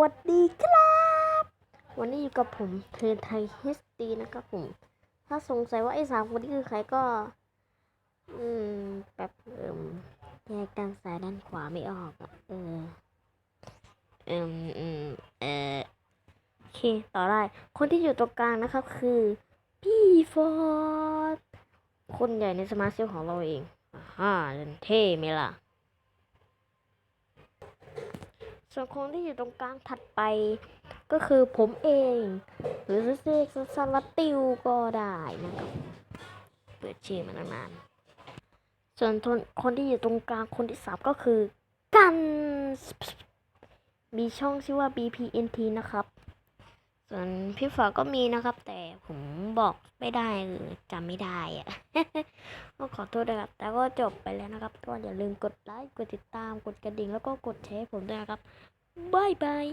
วัสดีครับ วันนี้อยู่กับผมเทรนไทยเฮสตีนะครับผม ถ้าสงสัยว่าไอ้สามคนนี้คือใครก็ อืมแบบเอิมแยกด้านซ้ายด้านขวาไม่ออกอะเออเอิมอืมเออโอเคต่อได้ คนที่อยู่ตรงกลางนะครับคือพี่ฟอร์ดคนใหญ่ในสมาร์ทเซลของเราเองอ่าเล่นเท่ไหมล่ะ ส่วนคนที่อยู่ตรงกลางถัดไป ก็คือผมเอง หรือเซกสลัตติวก็ได้นะครับเปิดชื่อมาตั้งนานส่วนคนคนที่อยู่ตรงกลางคนที่สามก็คือกันมีช่องชื่อว่า BPNT นะครับ ส่วนพี่ฝาก็มีนะครับ แต่ผม บอกไม่ได้หรือจำไม่ได้อะก็ขอโทษด้วยครับ แต่ก็จบไปแล้วนะครับ ก็อย่าลืมกดไลค์ กดติดตาม กดกระดิ่ง แล้วก็กดแชร์ผมด้วยนะครับบายบาย